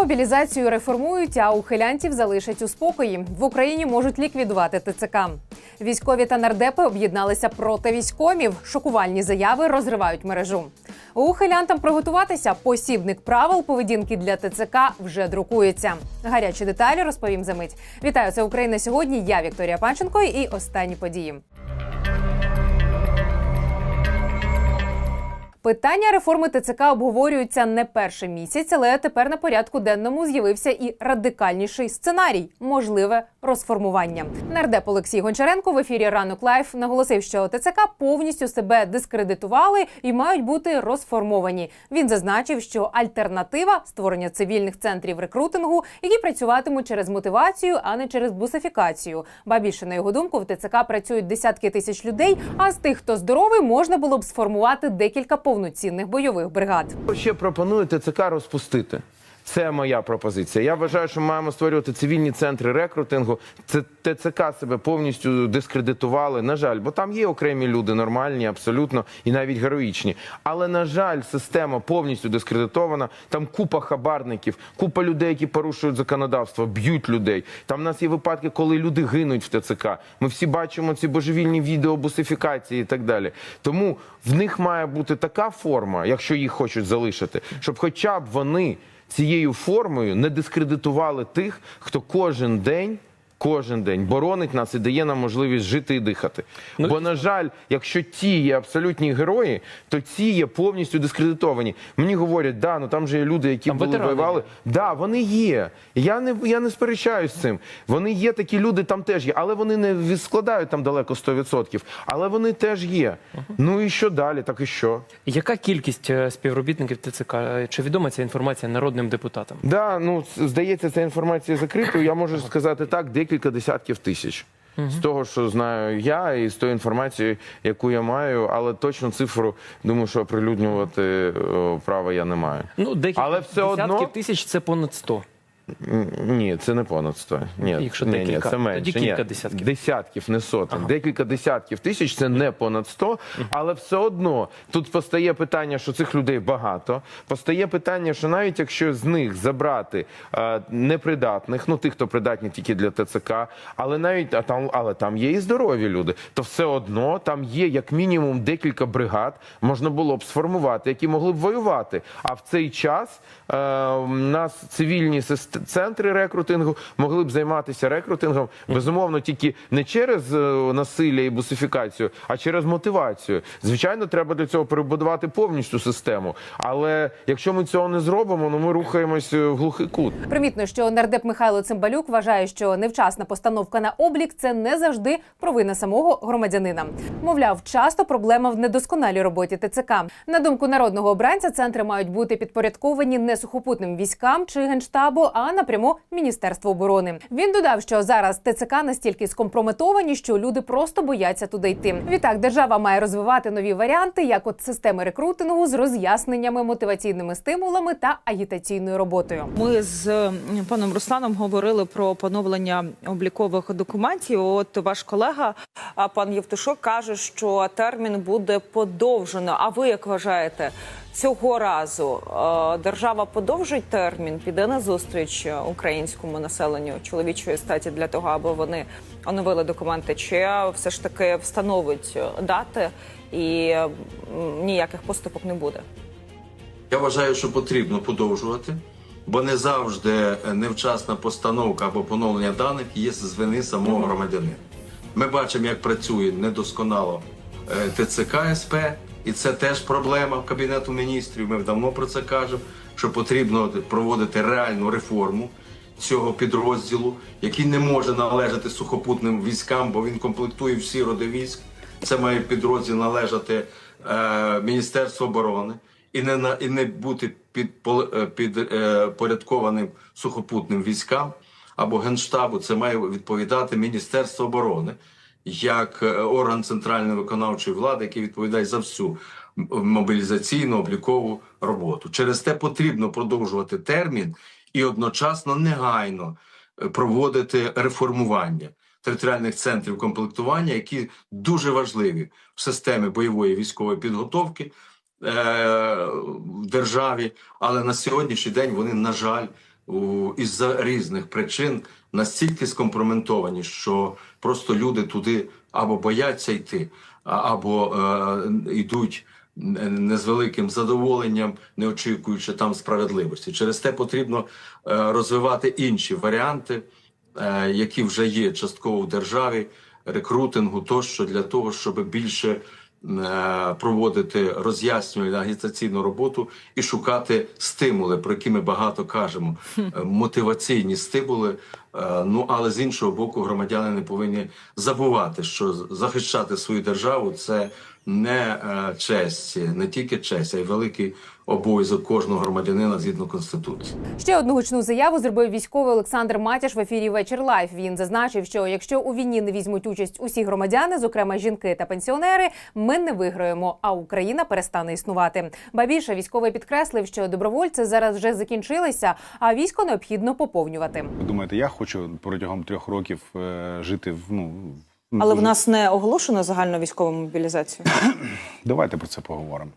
Мобілізацію реформують, а ухилянтів залишать у спокої. В Україні можуть ліквідувати ТЦК. Військові та нардепи об'єдналися проти військомів. Шокувальні заяви розривають мережу. Ухилянтам приготуватися. Посібник правил поведінки для ТЦК вже друкується. Гарячі деталі розповім за мить. Вітаю, це Україна сьогодні. Я Вікторія Панченко і останні події. Питання реформи ТЦК обговорюються не перший місяць, але тепер на порядку денному з'явився і радикальніший сценарій можливе розформування. Нардеп Олексій Гончаренко в ефірі Ранок Лайф наголосив, що ТЦК повністю себе дискредитували і мають бути розформовані. Він зазначив, що альтернатива створення цивільних центрів рекрутингу, які працюватимуть через мотивацію, а не через бусифікацію. Ба більше на його думку, в ТЦК працюють десятки тисяч людей. А з тих, хто здоровий, можна було б сформувати декілька повноцінних бойових бригад. Ще пропонує ТЦК розпустити. Це моя пропозиція. Я вважаю, що ми маємо створювати цивільні центри рекрутингу. Це ТЦК себе повністю дискредитували. На жаль, бо там є окремі люди, нормальні, абсолютно і навіть героїчні. Але на жаль, система повністю дискредитована. Там купа хабарників, купа людей, які порушують законодавство, б'ють людей. Там в нас є випадки, коли люди гинуть в ТЦК. Ми всі бачимо ці божевільні відео бусифікації і так далі. Тому в них має бути така форма, якщо їх хочуть залишити, щоб хоча б вони цією формою не дискредитували тих, хто кожен день. Кожен день боронить нас і дає нам можливість жити і дихати. Ну, Бо, на жаль, якщо ті є абсолютні герої, то ці є повністю дискредитовані. Мені говорять, да, ну там же є люди, які Там були воювали. Да, вони є. Я не я не сперечаюсь з цим. Вони є такі люди, там теж є, але вони не складають там далеко 100%. Але вони теж є. Ну і що далі? Так і що? Яка кількість е, співробітників ТЦК? Е, Чи відома ця інформація народним депутатам? Да, ну здається, ця інформація закритою. Я можу сказати так, декілька десятків тисяч. З того, що знаю я, і з тої інформації, яку я маю, але точну цифру думаю, що оприлюднювати е, права я не маю. Ну, декілька Але все десятків одно- тисяч це понад 100. Ні, це не понад 100. Ні, Якщо ні, ні, декілька, це менше. тоді кілька ні. десятків. Десятків, не сотень. Декілька десятків тисяч це не понад 100, але все одно тут постає питання, що цих людей багато. Постає питання, що навіть якщо з них забрати е, непридатних, ну тих, хто придатні тільки для ТЦК, але навіть а там, але там є і здорові люди, то все одно там є як мінімум декілька бригад, можна було б сформувати, які могли б воювати. А в цей час е, у нас цивільні сест- центри рекрутингу могли б займатися рекрутингом, безумовно, тільки не через е, насилля і бусифікацію, а через мотивацію. Звичайно, треба для цього перебудувати повністю систему. Але якщо ми цього не зробимо, ну ми рухаємось в глухий кут. Примітно, що нардеп Михайло Цимбалюк вважає, що невчасна постановка на облік це не завжди провина самого громадянина. Мовляв, часто проблема в недосконалій роботі ТЦК. На думку народного обранця, центри мають бути підпорядковані не сухопутним військам чи генштабу, а напряму Міністерству оборони. Він додав, що зараз ТЦК настільки скомпрометовані, що люди просто бояться туди йти. Відтак, держава має розвивати нові варіанти, як от системи рекрутингу з роз'ясненнями, мотиваційними стимулами та агітаційною роботою. Ми з паном Русланом говорили про поновлення облікових документів. От ваш колега, пан Євтушок, каже, що термін буде подовжено. А ви як вважаєте, цього разу е, держава подовжить термін, піде на зустріч українському населенню чоловічої статі для того, аби вони оновили документи, чи все ж таки встановить дати і ніяких поступок не буде? Я вважаю, що потрібно подовжувати, бо не завжди невчасна постановка або поновлення даних є з вини самого громадянина. Ми бачимо, як працює недосконало е, ТЦК СП, і це теж проблема Кабінету міністрів. Ми давно про це кажемо, що потрібно проводити реальну реформу цього підрозділу, який не може належати сухопутним військам, бо він комплектує всі роди військ. Це має підрозділ належати е, Міністерству оборони і не на і не бути під підпорядкованим сухопутним військам або генштабу. Це має відповідати Міністерство оборони як е, орган центральної виконавчої влади, який відповідає за всю мобілізаційну облікову роботу. Через те потрібно продовжувати термін і одночасно негайно е, проводити реформування територіальних центрів комплектування, які дуже важливі в системі бойової військової підготовки е, в державі, але на сьогоднішній день вони, на жаль, у- із-за різних причин настільки скомпроментовані, що просто люди туди або бояться йти, або е, йдуть не з великим задоволенням, не очікуючи там справедливості. Через те потрібно е, розвивати інші варіанти, е, які вже є частково в державі, рекрутингу тощо для того, щоб більше е, проводити роз'яснювальну агітаційну роботу і шукати стимули, про які ми багато кажемо, е, мотиваційні стимули. Е, Ну але з іншого боку, громадяни не повинні забувати, що захищати свою державу це не е, честь, не тільки честь, а й великий обов'язок кожного громадянина згідно конституції. Ще одну гучну заяву зробив військовий Олександр Матяш в ефірі Вечір Лайф. Він зазначив, що якщо у війні не візьмуть участь усі громадяни, зокрема жінки та пенсіонери, ми не виграємо, а Україна перестане існувати. Ба більше військовий підкреслив, що добровольці зараз вже закінчилися, а військо необхідно поповнювати. Ви думаєте, я хочу протягом трьох років е, жити в ну Але в нас не оголошено загальну військову мобілізацію. давайте про це поговоримо.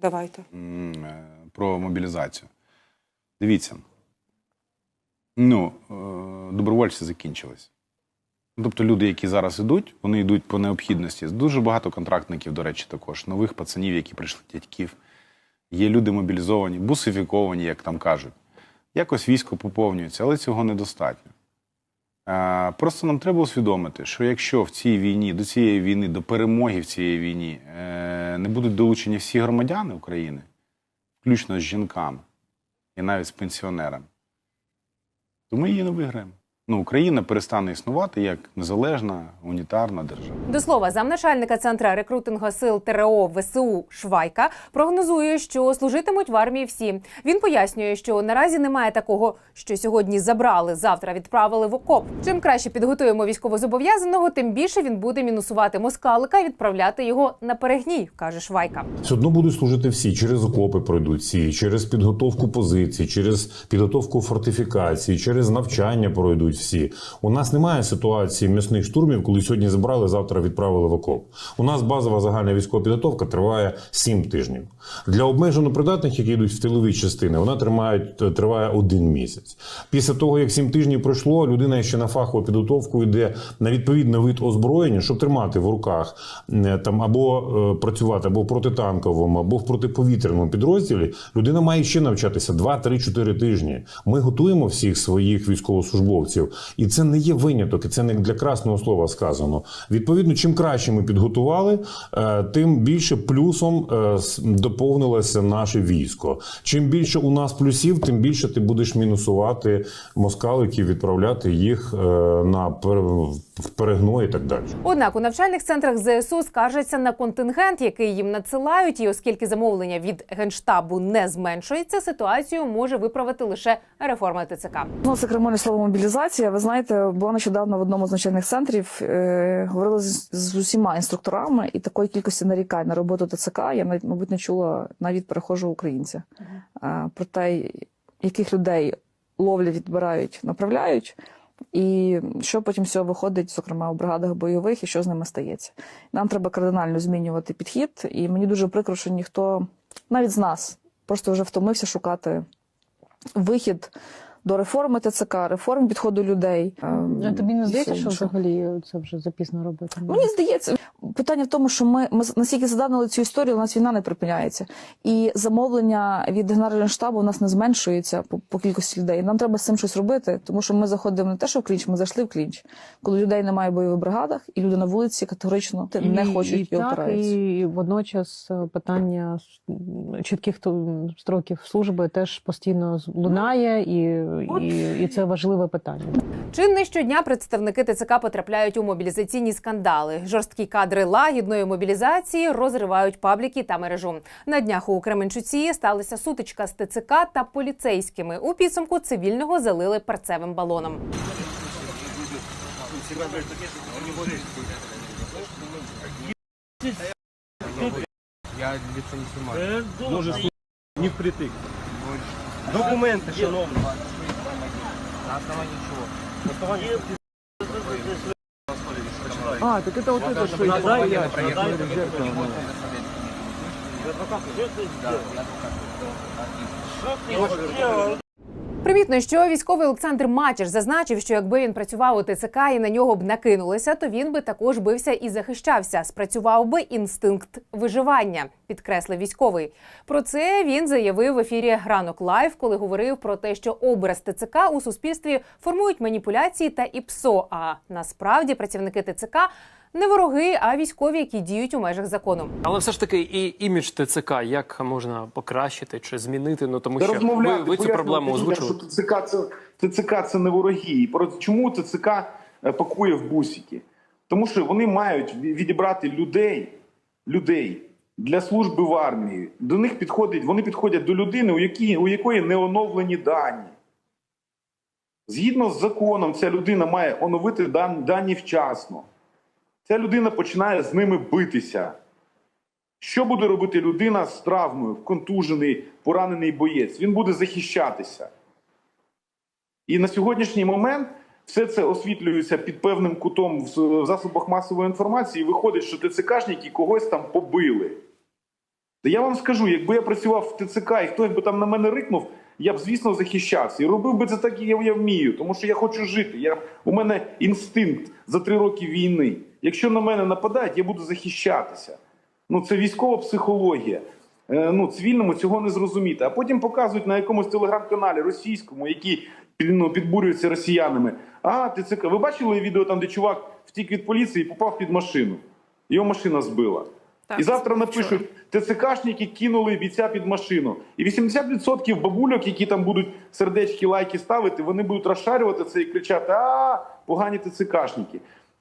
Давайте. Е, Про мобілізацію. Дивіться. Ну, е, добровольці закінчились. Тобто люди, які зараз йдуть, вони йдуть по необхідності. Дуже багато контрактників, до речі, також, нових пацанів, які прийшли дядьків. Є люди мобілізовані, бусифіковані, як там кажуть. Якось військо поповнюється, але цього недостатньо. Е, Просто нам треба усвідомити, що якщо в цій війні, до цієї війни, до перемоги в цій війні е, не будуть долучені всі громадяни України, включно з жінками і навіть з пенсіонерами, то ми її не виграємо. Ну, Україна перестане існувати як незалежна унітарна держава. До слова, замначальника центра рекрутингу сил ТРО ВСУ Швайка прогнозує, що служитимуть в армії всі. Він пояснює, що наразі немає такого, що сьогодні забрали, завтра відправили в окоп. Чим краще підготуємо військовозобов'язаного, тим більше він буде мінусувати москалика і відправляти його на перегній, каже Швайка. Все одно будуть служити всі. Через окопи пройдуть всі, через підготовку позицій, через підготовку фортифікації, через навчання пройдуть всі. У нас немає ситуації м'ясних штурмів, коли сьогодні забрали, завтра відправили в окоп. У нас базова загальна військова підготовка триває 7 тижнів. Для обмежено придатних, які йдуть в тилові частини, вона тримає, триває один місяць. Після того, як 7 тижнів пройшло, людина ще на фахову підготовку йде на відповідний вид озброєння, щоб тримати в руках там або е, працювати або в протитанковому, або в протиповітряному підрозділі. Людина має ще навчатися 2-3-4 тижні. Ми готуємо всіх своїх військовослужбовців, і це не є виняток, і це не для красного слова сказано. Відповідно, чим краще ми підготували, е, тим більше плюсом е, доповнилося наше військо. Чим більше у нас плюсів, тим більше ти будеш мінусувати москаликів, відправляти їх е, на пер- перегной і так далі. Однак у навчальних центрах ЗСУ скаржаться на контингент, який їм надсилають, і оскільки замовлення від генштабу не зменшується, ситуацію може виправити лише реформа ТЦК. Ну, це кремольне слово мобілізація. Ви знаєте, була нещодавно в одному з навчальних центрів. Е, говорили з, з усіма інструкторами, і такої кількості нарікань на роботу ТЦК я навіть, мабуть, не чула навіть перехожого українця. Е, про те, яких людей ловлять, відбирають, направляють. І що потім з цього виходить, зокрема у бригадах бойових, і що з ними стається. Нам треба кардинально змінювати підхід, і мені дуже прикро, що ніхто, навіть з нас, просто вже втомився шукати вихід до реформи ТЦК, реформ підходу людей. ем, А тобі не здається, що взагалі це вже запізно робити? Мені здається, питання в тому, що ми, ми настільки задавнили цю історію, у нас війна не припиняється. І замовлення від Генерального штабу у нас не зменшується по, по кількості людей. Нам треба з цим щось робити, тому що ми заходимо не те, що в клінч, ми зайшли в клінч. Коли людей немає в бойових бригадах, і люди на вулиці категорично не хочуть і, і, опираються. і водночас е, питання чітких строків служби теж постійно лунає, і, і, і це важливе питання. Чи не щодня представники ТЦК потрапляють у мобілізаційні скандали? Жорсткі кадри лагідної мобілізації розривають пабліки та мережу. На днях у Кременчуці сталася сутичка з ТЦК та поліцейськими. У підсумку цивільного залили перцевим балоном. Не впритык. Документы, шановні. На основании чего? На основании... А, так это вот это, что я Примітно, що військовий Олександр Мачеш зазначив, що якби він працював у ТЦК і на нього б накинулися, то він би також бився і захищався. Спрацював би інстинкт виживання, підкреслив військовий. Про це він заявив в ефірі Ранок Лайв, коли говорив про те, що образ ТЦК у суспільстві формують маніпуляції та ІПСО. А насправді працівники ТЦК не вороги, а військові, які діють у межах закону. Але все ж таки, і імідж ТЦК як можна покращити чи змінити? Ну тому що ви, ви цю проблему озвучили. Що ТЦК це, ТЦК це не вороги. І про чому ТЦК е, пакує в бусики? Тому що вони мають відібрати людей, людей для служби в армії. До них підходить, вони підходять до людини, у, якій, у якої не оновлені дані. Згідно з законом, ця людина має оновити дан- дані вчасно. Ця людина починає з ними битися. Що буде робити людина з травмою, контужений, поранений боєць? Він буде захищатися. І на сьогоднішній момент все це освітлюється під певним кутом в засобах масової інформації. І виходить, що ТЦКшники когось там побили. Та я вам скажу, якби я працював в ТЦК і хтось би там на мене рикнув, я б, звісно, захищався. І робив би це так, як я вмію, тому що я хочу жити. Я, у мене інстинкт за три роки війни. Якщо на мене нападають, я буду захищатися. Ну, це військова психологія. Е, Ну, цивільному цього не зрозуміти. А потім показують на якомусь телеграм-каналі російському, який ну, підбурюється росіянами. А, ТЦК. Ви бачили відео там, де чувак втік від поліції і попав під машину? Його машина збила. Так, і завтра напишуть, ТЦКшники кинули бійця під машину. І 80% бабульок, які там будуть сердечки, лайки ставити, вони будуть розшарювати це і кричати: А, погані ТЦКшники.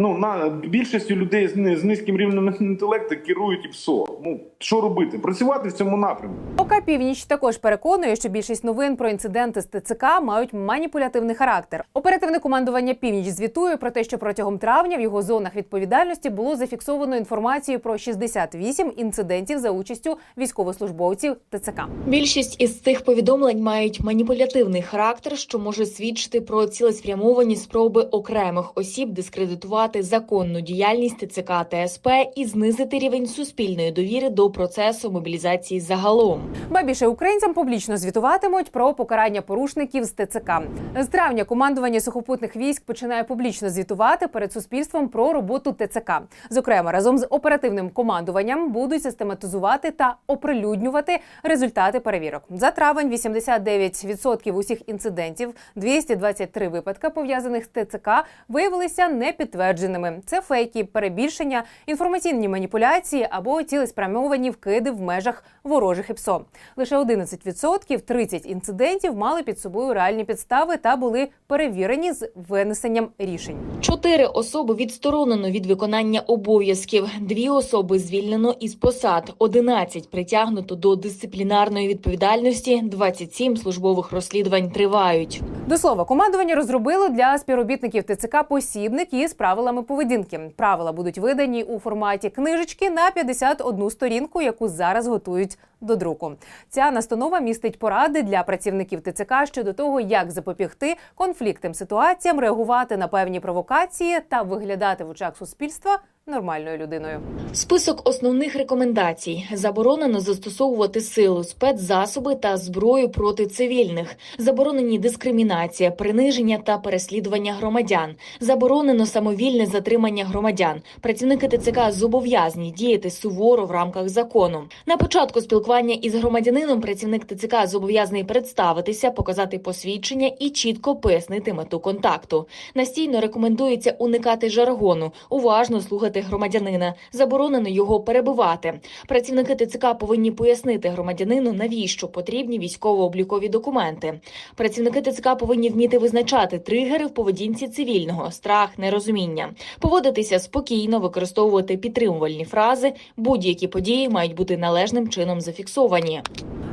Ну, на більшістю людей з, з низьким рівнем інтелекту керують і ПСО. Ну, що робити? Працювати в цьому напрямку. ОК Північ також переконує, що більшість новин про інциденти з ТЦК мають маніпулятивний характер. Оперативне командування Північ звітує про те, що протягом травня в його зонах відповідальності було зафіксовано інформацію про 68 інцидентів за участю військовослужбовців ТЦК. Більшість із цих повідомлень мають маніпулятивний характер, що може свідчити про цілеспрямовані спроби окремих осіб дискредитувати законну діяльність ТЦК та СП і знизити рівень суспільної довіри до процесу мобілізації загалом. Ба більше українцям публічно звітуватимуть про покарання порушників з ТЦК. З травня командування сухопутних військ починає публічно звітувати перед суспільством про роботу ТЦК. Зокрема, разом з оперативним командуванням будуть систематизувати та оприлюднювати результати перевірок. За травень 89% усіх інцидентів, 223 випадка пов'язаних з ТЦК, виявилися непідтвердженими. Це фейки, перебільшення, інформаційні маніпуляції або цілеспрямовані вкиди в межах ворожих ІПСО. Лише 11% 30 інцидентів мали під собою реальні підстави та були перевірені з винесенням рішень. Чотири особи відсторонено від виконання обов'язків, дві особи звільнено із посад, 11 притягнуто до дисциплінарної відповідальності, 27 службових розслідувань тривають. До слова, командування розробило для співробітників ТЦК посібник із правилами поведінки. Правила будуть видані у форматі книжечки на 51 сторінку, яку зараз готують до друку. Ця настанова містить поради для працівників ТЦК щодо того, як запобігти конфліктним ситуаціям, реагувати на певні провокації та виглядати в очах суспільства нормальною людиною. Список основних рекомендацій: заборонено застосовувати силу, спецзасоби та зброю проти цивільних, заборонені дискримінація, приниження та переслідування громадян, заборонено самовільне затримання громадян. Працівники ТЦК зобов'язані діяти суворо в рамках закону. На початку спілкування із громадянином працівник ТЦК зобов'язаний представитися, показати посвідчення і чітко пояснити мету контакту. Настійно рекомендується уникати жаргону, уважно слухати громадянина, заборонено його перебивати. Працівники ТЦК повинні пояснити громадянину, навіщо потрібні військово-облікові документи. Працівники ТЦК повинні вміти визначати тригери в поведінці цивільного, страх, нерозуміння, поводитися спокійно, використовувати підтримувальні фрази. Будь-які події мають бути належним чином зафіксовані.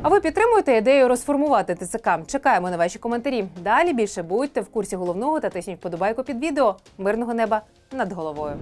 А ви підтримуєте ідею розформувати ТЦК? Чекаємо на ваші коментарі. Далі більше будьте в курсі головного та тисніть вподобайку під відео. Мирного неба над головою.